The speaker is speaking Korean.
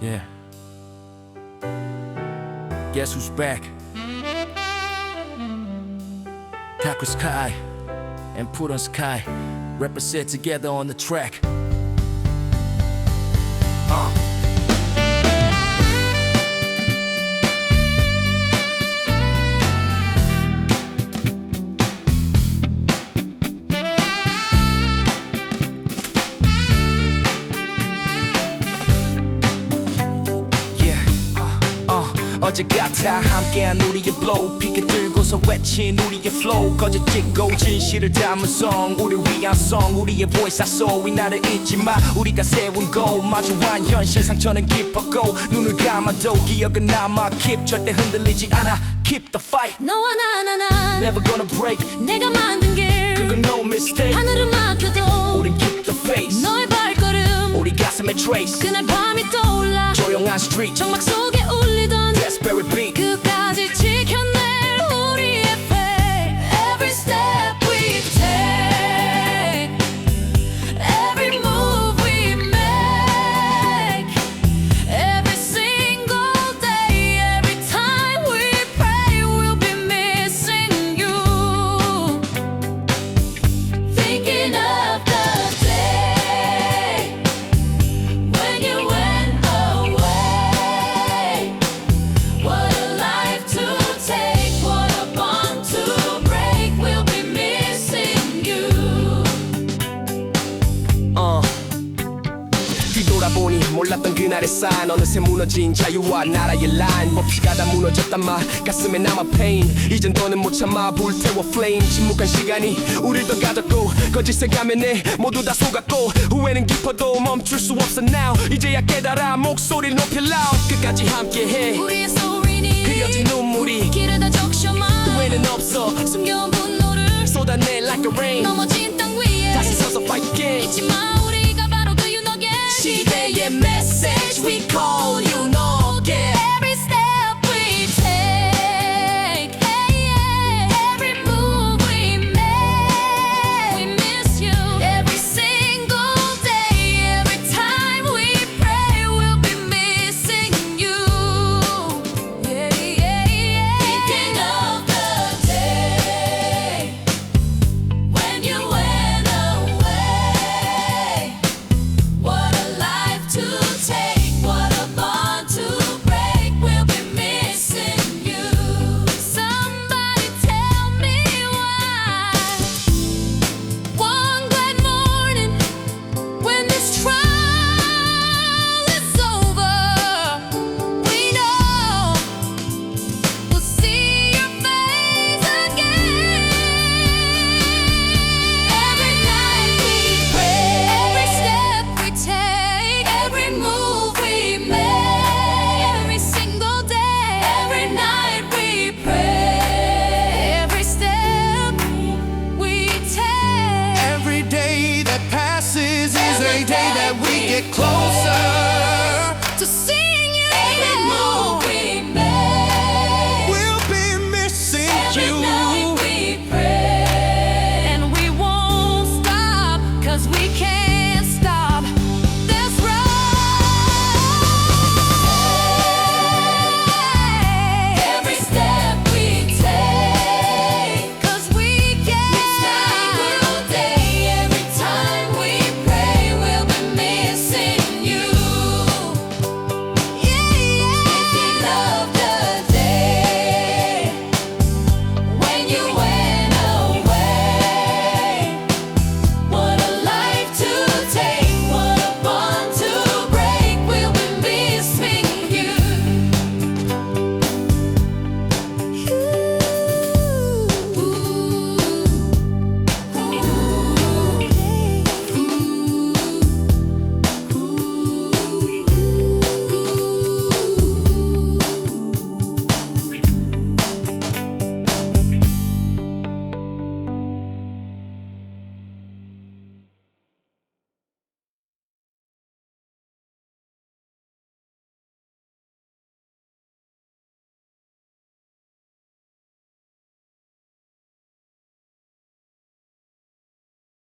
Yeah. Guess who's back? Taco Sky and Sky represent together on the track. Uh. 어, 어제 같아. 함께한 우리의 blow 피켓 들고서 외친 우리의 flow. 거짓 찍고 진실을 담은 song. 우리 위한 song. 우리의 voice I saw 이 나를 잊지 마. 우리가 세운 goal. 마주한 현실 상처는 깊었고 눈을 감아도 기억은 남아. Keep 절대 흔들리지 않아. Keep the fight. 너와 나나나. Never gonna break. 내가 만든 길. 그건 no mistake. 하늘을 맡겨도 우린 keep the faith 너의 발걸음 우리 가슴에 trace. 그날 밤이 떠올라 조용한 street. 정막 속에 몰랐던 그날의 산 어느새 무너진 자유와 나라의 란 법치가 다 무너졌단 말. 가슴에 남아 pain. 이젠 더는 못 참아. 불태워 flame. 침묵한 시간이 우릴 더 가졌고 거짓에 가면에 모두 다 속았고 후회는 깊어도 멈출 수 없어 now. 이제야 깨달아 목소리를 높여 loud. 끝까지 함께해. 우리의 소리니 그려진 눈물이 길을 다 적셔만 후회는 없어. 숨겨온 분노를 쏟아내 like a rain. 넘어진 땅 위에 다시 서서 fight again. 잊지 마 get closer to seeing you Every move we make, we'll be missing Every you. Night we pray. And we won't stop, cause we can't.